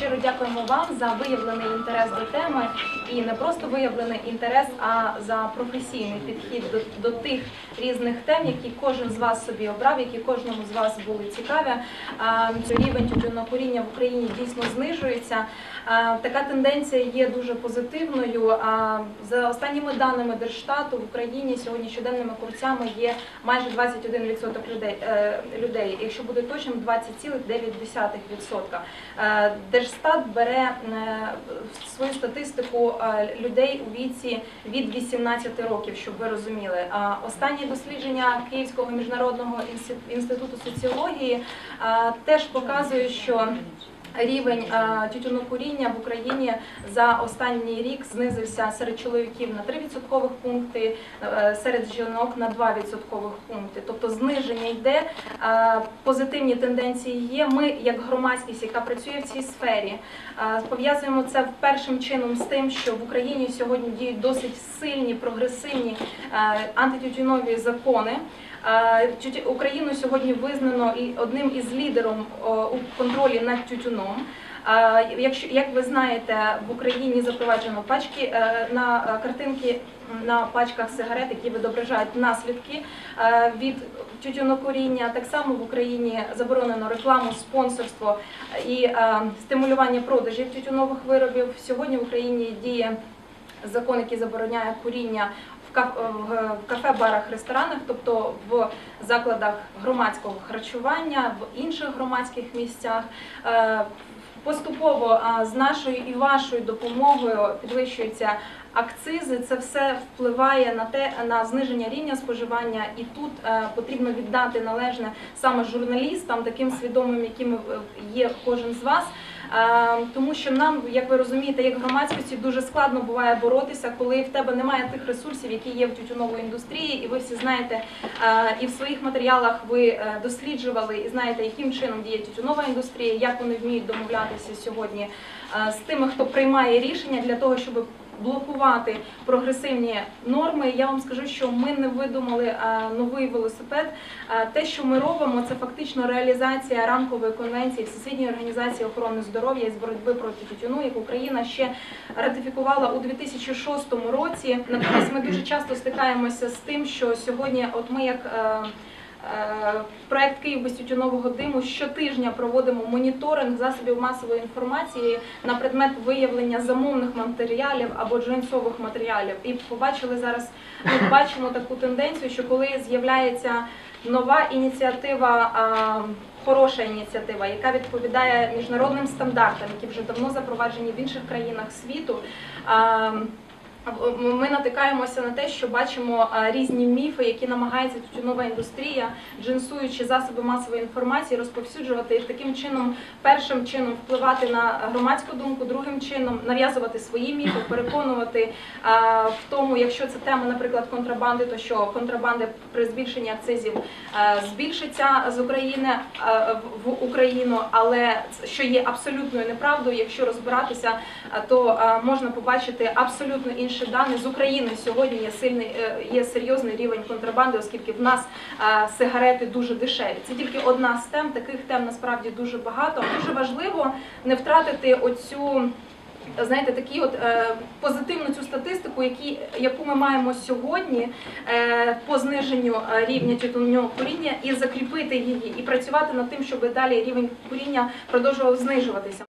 щиро дякуємо вам за виявлений інтерес до теми і не просто виявлений інтерес, а за професійний підхід до, до тих різних тем, які кожен з вас собі обрав, які кожному з вас були цікаві. Рівень тютюнокуріння в Україні дійсно знижується. Така тенденція є дуже позитивною. За останніми даними Держштату в Україні сьогодні щоденними курцями є майже 21% людей, е, людей. Якщо буде точним, 20,9%. Е, Держстат бере е, в свою статистику е, людей у віці від 18 років, щоб ви розуміли. Останні дослідження Київського міжнародного інсти- інституту соціології е, теж показують, що Рівень е, тютюнокуріння в Україні за останній рік знизився серед чоловіків на 3 відсоткових пункти, е, серед жінок на 2 відсоткових пункти. Тобто зниження йде, е, позитивні тенденції є. Ми, як громадськість, яка працює в цій сфері, пов'язуємо це першим чином з тим, що в Україні сьогодні діють досить сильні прогресивні антитютюнові закони. Україну сьогодні визнано одним із лідером у контролі над тютюном. Якщо як ви знаєте, в Україні запроваджено пачки е, на картинки на пачках сигарет, які відображають наслідки е, від тютюнокуріння. Так само в Україні заборонено рекламу, спонсорство і е, стимулювання продажів тютюнових виробів. Сьогодні в Україні діє закон, який забороняє куріння каф- в кафе, барах, ресторанах, тобто в закладах громадського харчування, в інших громадських місцях. Е, Поступово з нашою і вашою допомогою підвищуються акцизи. Це все впливає на те на зниження рівня споживання, і тут е, потрібно віддати належне саме журналістам, таким свідомим, якими е, є кожен з вас. Е, Тому що нам, як ви розумієте, як громадськості дуже складно буває боротися, коли в тебе немає тих ресурсів, які є в тютюновій індустрії, і ви всі знаєте, е, і в своїх матеріалах ви е, досліджували і знаєте, яким чином діє тютюнова індустрія, як вони вміють домовлятися сьогодні з тими, хто приймає рішення для того, щоб блокувати прогресивні норми. Я вам скажу, що ми не видумали е, новий велосипед. Е, Те, що ми робимо, це фактично реалізація рамкової конвенції Всесвітньої організації охорони здоров'я і з боротьби проти тютюну, яку Україна ще ратифікувала у 2006 році. Натомість ми дуже часто стикаємося з тим, що сьогодні, от ми як е, Проект Київ без тютюнового диму щотижня проводимо моніторинг засобів масової інформації на предмет виявлення замовних матеріалів або джинсових матеріалів. І побачили зараз, ми бачимо таку тенденцію, що коли з'являється нова ініціатива. Хороша ініціатива, яка відповідає міжнародним стандартам, які вже давно запроваджені в інших країнах світу. Ми натикаємося на те, що бачимо різні міфи, які намагається тютюнова індустрія, джинсуючи засоби масової інформації, розповсюджувати і таким чином, першим чином впливати на громадську думку, другим чином нав'язувати свої міфи, переконувати в тому, якщо це тема, наприклад, контрабанди, то що контрабанди при збільшенні акцизів збільшиться з України в Україну, але що є абсолютною неправдою, якщо розбиратися, то можна побачити абсолютно інші дані. З України сьогодні є сильний е, є серйозний рівень контрабанди, оскільки в нас сигарети дуже дешеві. Це тільки одна з тем. Таких тем насправді дуже багато. Дуже важливо не втратити оцю. Знаєте, такі от е, позитивну цю статистику, які, яку ми маємо сьогодні е, по зниженню е, рівня тютюнного куріння, і закріпити її, і працювати над тим, щоб далі рівень куріння продовжував знижуватися.